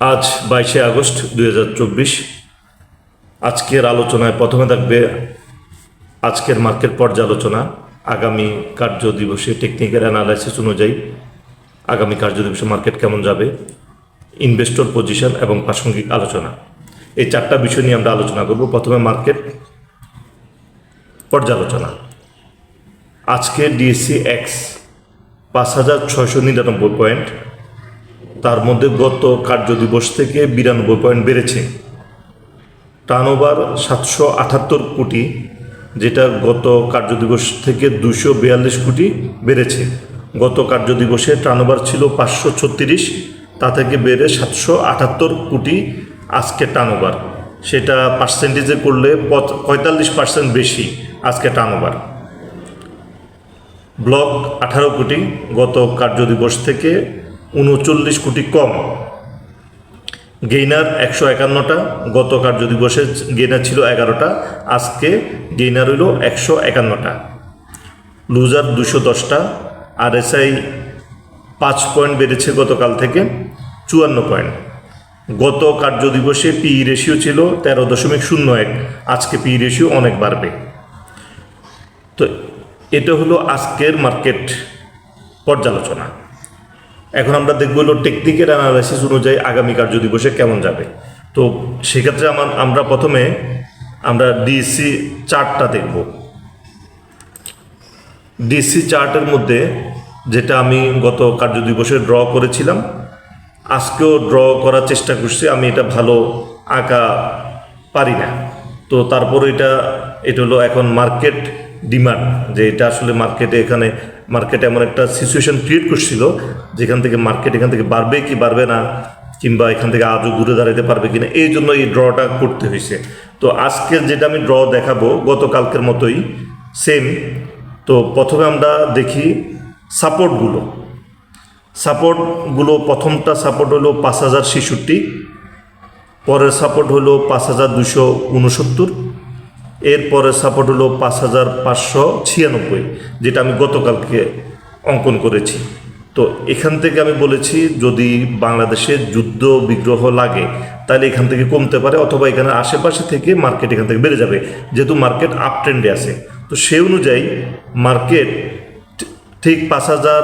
আজ বাইশে আগস্ট দু হাজার চব্বিশ। আজকের আলোচনায় প্রথমে থাকবে আজকের মার্কেট পর্যালোচনা। আগামী কার্য দিবসে টেকনিক্যাল অ্যানালাইসিস অনুযায়ী আগামী কার্য দিবসে মার্কেট কেমন যাবে ইনভেস্টর পজিশন এবং প্রাসঙ্গিক আলোচনা। এই চারটা বিষয় নিয়ে আমরা আলোচনা করব। প্রথমে মার্কেট পর্যালোচনা। আজকে ডিএসসি এক্স পাঁচ হাজার ছয়শো নিরানব্বই পয়েন্ট তার মধ্যে গত কার্য দিবস থেকে বিরানব্বই পয়েন্ট বেড়েছে। টার্নওভার সাতশো আটাত্তর কোটি, যেটা গত কার্য দিবস থেকে দুশো বিয়াল্লিশ কোটি বেড়েছে। গত কার্য দিবসে টার্নওভার ছিল পাঁচশো ছত্রিশ, তা থেকে বেড়ে সাতশো আটাত্তর কোটি আজকে টার্নওভার। সেটা পার্সেন্টেজে করলে পঁয়তাল্লিশ পার্সেন্ট বেশি আজকে টার্নওভার। ব্লক আঠারো কোটি, গত কার্য দিবস থেকে উনচল্লিশ কোটি কম। গেইনার একশো একান্নটা গত কার্য দিবসে গেইনার ছিল এগারোটা, আজকে গেইনার হইল একশো একান্নটা। লুজার দুশো দশটা, আর এসআই পাঁচ পয়েন্ট বেড়েছে গতকাল থেকে চুয়ান্ন পয়েন্ট। গত কার্য দিবসে পিই রেশিও ছিল তেরো দশমিক শূন্য এক, আজকে পিই রেশিও অনেক বাড়বে। তো এটা হলো আজকের মার্কেট পর্যালোচনা। এখন আমরা দেখব হলো টেকনিক্যাল অ্যানালাইসিস অনুযায়ী আগামী কার্য দিবসে কেমন যাবে। তো সেক্ষেত্রে আমার, আমরা প্রথমে আমরা ডিসি চার্টটা দেখব। ডিসি চার্টের মধ্যে যেটা আমি গত কার্য দিবসে ড্র করেছিলাম, আজকেও ড্র করার চেষ্টা করছি, আমি এটা ভালো আঁকা পারি না। তো তারপর এটা এটা হলো এখন মার্কেট ডিমান্ড যে এটা আসলে মার্কেটে এখানে মার্কেটে এমন একটা সিচুয়েশন ক্রিয়েট করছিল, যেখান থেকে মার্কেট এখান থেকে বাড়বে কি বাড়বে না, কিংবা এখান থেকে আজও ঘুরে দাঁড়াতে পারবে কিনা, এই জন্য এই ড্রটা করতে হয়েছে। তো আজকের যেটা আমি ড্র দেখাবো, গতকালকের মতোই সেম তো প্রথমে আমরা দেখি সাপোর্টগুলো সাপোর্টগুলো প্রথমটা সাপোর্ট হলো পাঁচ হাজার ছেষট্টি, পরের সাপোর্ট হলো পাঁচ হাজার দুশো উনসত্তর। এর পরের সাপোর্ট হলো পাঁচ হাজার পাঁচশো ছিয়ানব্বই, যেটা আমি গতকালকে অঙ্কন করেছি। তো এখান থেকে আমি বলেছি, যদি বাংলাদেশে যুদ্ধ বিগ্রহ লাগে, তাহলে এখান থেকে কমতে পারে অথবা এখানে আশেপাশে থেকে মার্কেট এখান থেকে বেড়ে যাবে, যেহেতু মার্কেট আপ ট্রেন্ডে আছে। তো সেই অনুযায়ী মার্কেট ঠিক পাঁচ হাজার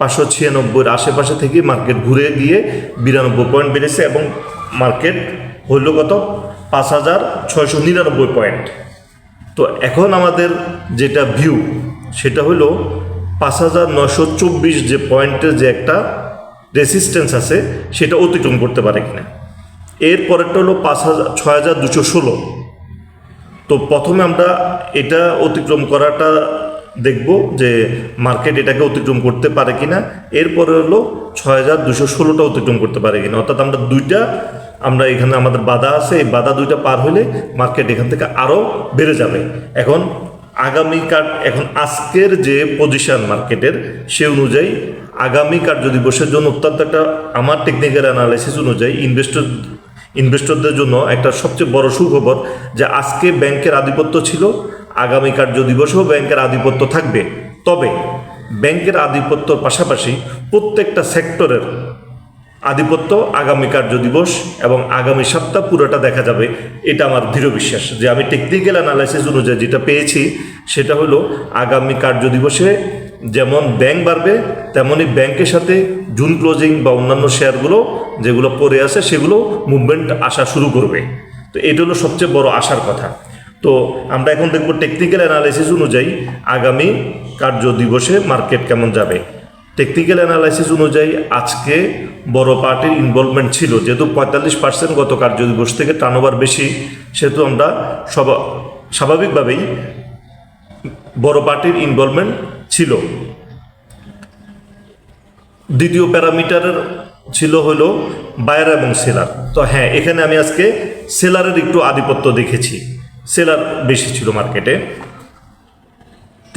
পাঁচশো ছিয়ানব্বইয়ের আশেপাশে থেকে মার্কেট ঘুরে গিয়ে বিরানব্বই পয়েন্ট বেড়েছে এবং মার্কেট হইল কত? পাঁচ হাজার ছয়শো নিরানব্বই পয়েন্ট তো এখন আমাদের যেটা ভিউ সেটা হলো পাঁচ হাজার নশো চব্বিশ যে পয়েন্টের যে একটা রেসিস্ট্যান্স আছে, সেটা অতিক্রম করতে পারে কিনা। এর পরেরটা হলো পাঁচ হাজার, ছয় হাজার দুশো ষোলো। তো প্রথমে আমরা এটা অতিক্রম করাটা দেখব যে মার্কেট এটাকে অতিক্রম করতে পারে কিনা। এরপরে হলো ছয় হাজার দুশো ষোলোটা অতিক্রম করতে পারে কিনা। অর্থাৎ আমরা দুইটা আমরা এখানে আমাদের বাধা আছে, এই বাধা দুইটা পার হলে মার্কেট এখান থেকে আরও বেড়ে যাবে। এখন আগামীকাল, এখন আজকের যে পজিশন মার্কেটের সে অনুযায়ী আগামী যদি দিবসের জন্য অত্যন্ত একটা আমার টেকনিক্যাল অ্যানালাইসিস অনুযায়ী ইনভেস্টর ইনভেস্টরদের জন্য একটা সবচেয়ে বড় সুখবর যে আজকে ব্যাংকের আধিপত্য ছিল আগামী কার্য দিবসেও ব্যাংকের আধিপত্য থাকবে। তবে ব্যাংকের আধিপত্যর পাশাপাশি প্রত্যেকটা সেক্টরের আধিপত্য, আগামী কার্য দিবস এবং আগামী সপ্তাহ পুরোটা দেখা যাবে। এটা আমার দৃঢ় বিশ্বাস যে আমি টেকনিক্যাল অ্যানালাইসিস অনুযায়ী যেটা পেয়েছি, সেটা হলো আগামী কার্য দিবসে যেমন ব্যাংক বাড়বে তেমনই ব্যাংকের সাথে জুন ক্লোজিং বা অন্যান্য শেয়ারগুলো যেগুলো পড়ে আছে, সেগুলো মুভমেন্ট আসা শুরু করবে। তো এটা হলো সবচেয়ে বড় আশার কথা। তো আমরা এখন দেখব টেকনিক্যাল অ্যানালাইসিস অনুযায়ী আগামী কার্য দিবসে মার্কেট কেমন যাবে। টেকনিক্যাল অ্যানালাইসিস অনুযায়ী আজকে বড় পার্টির ইনভলভমেন্ট ছিল। যেহেতু পঁয়তাল্লিশ পার্সেন্ট গত কার্য দিবস থেকে টার্নওভার বেশি, সেহেতু আমরা সবা, স্বাভাবিকভাবেই বড় পার্টির ইনভলভমেন্ট ছিল। দ্বিতীয় প্যারামিটারের ছিল হলো বায়ার এবং সেলার তো হ্যাঁ এখানে আমি আজকে সেলারের একটু আধিপত্য দেখেছি। সেলার বেশি ছিল মার্কেটে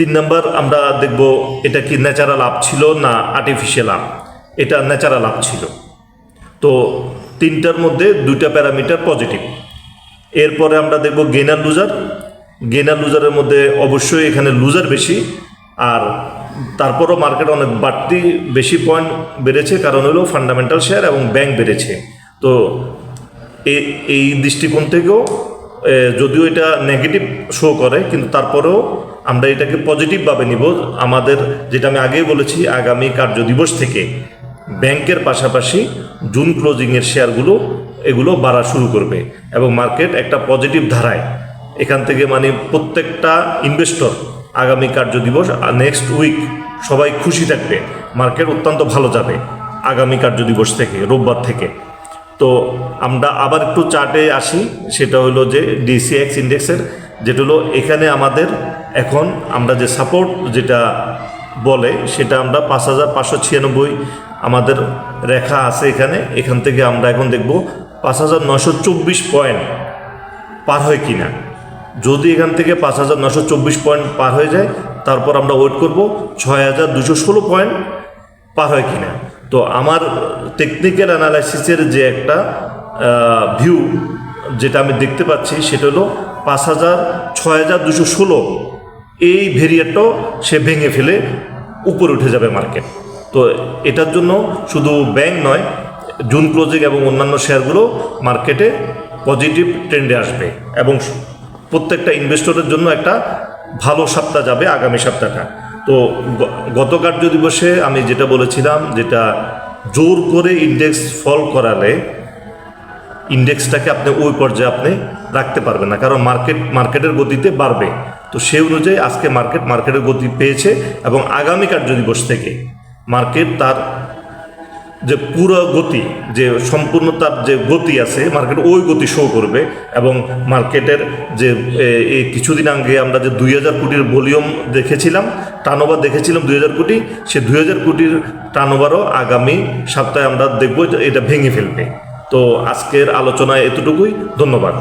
তিন নাম্বার আমরা দেখব এটা কি ন্যাচারাল আপ ছিল না আর্টিফিশিয়াল আপ? এটা ন্যাচারাল আপ ছিল। তো তিনটার মধ্যে দুইটা প্যারামিটার পজিটিভ। এরপরে আমরা দেখব গেনার লুজার গেনার লুজারের মধ্যে অবশ্যই এখানে লুজার বেশি, আর তারপরও মার্কেট অনেক বাড়তি, বেশি পয়েন্ট বেড়েছে, কারণ হলো ফান্ডামেন্টাল শেয়ার এবং ব্যাংক বেড়েছে। তো এই দৃষ্টিকোণ থেকেও যদিও এটা নেগেটিভ শো করে, কিন্তু তারপরেও আমরা এটাকে পজিটিভভাবে নিব। আমাদের যেটা আমি আগেই বলেছি, আগামী কার্য দিবস থেকে ব্যাংকের পাশাপাশি জুন ক্লোজিংয়ের শেয়ারগুলো এগুলো বাড়া শুরু করবে এবং মার্কেট একটা পজিটিভ ধারায় এখান থেকে মানে প্রত্যেকটা ইনভেস্টর আগামী কার্য দিবস নেক্সট উইক সবাই খুশি থাকবে। মার্কেট অত্যন্ত ভালো যাবে আগামী কার্য দিবস থেকে, রোববার থেকে। তো আমরা আবার একটু চার্টে আসি, সেটা হলো যে ডিসিএক্স ইন্ডেক্সের যেটা হলো এখানে আমাদের এখন আমরা যে সাপোর্ট যেটা বলে, সেটা আমরা পাঁচ হাজার পাঁচশো ছিয়ানব্বই আমাদের রেখা আছে এখানে। এখান থেকে আমরা এখন দেখব পাঁচ হাজার নশো চব্বিশ পয়েন্ট পার হয় কি না যদি এখান থেকে পাঁচ হাজার নশো চব্বিশ পয়েন্ট পার হয়ে যায়, তারপর আমরা ওয়েট করব ছয় হাজার দুশো ষোলো পয়েন্ট পার হয় কি না তো আমার টেকনিক্যাল অ্যানালাইসিসের যে একটা ভিউ যেটা আমি দেখতে পাচ্ছি, সেটা হলো পাঁচ হাজার ছয় হাজার দুশো ষোলো এই ভেরিয়েটটাও সে ভেঙে ফেলে উপরে উঠে যাবে মার্কেট তো এটার জন্য শুধু ব্যাংক নয় জুন ক্লোজিং এবং অন্যান্য শেয়ারগুলো মার্কেটে পজিটিভ ট্রেন্ডে আসবে এবং প্রত্যেকটা ইনভেস্টরের জন্য একটা ভালো সপ্তাহ যাবে আগামী সপ্তাহটা। তো গত কার্য দিবসে আমি যেটা বলেছিলাম, যেটা জোর করে ইন্ডেক্স ফল করালে ইন্ডেক্সটাকে আপনি ওই পর্যায়ে আপনি রাখতে পারবেন না, কারণ মার্কেট মার্কেটের গতিতে বাড়বে। তো সেই অনুযায়ী আজকে মার্কেট, মার্কেটের গতি পেয়েছে এবং আগামী কার্য দিবস থেকে মার্কেট তার যে পুরো গতি, যে সম্পূর্ণ তার যে গতি আছে, মার্কেট ওই গতি শো করবে এবং মার্কেটের যে এই কিছুদিন আগে আমরা যে দুই হাজার কোটির ভলিউম দেখেছিলাম, টার্নওভার দেখেছিলাম দুই হাজার কোটি, সে দুই হাজার কোটির টার্নওভারও আগামী সপ্তাহে আমরা দেখব এটা ভেঙে ফেলবে। তো আজকের আলোচনায় এতটুকুই, ধন্যবাদ।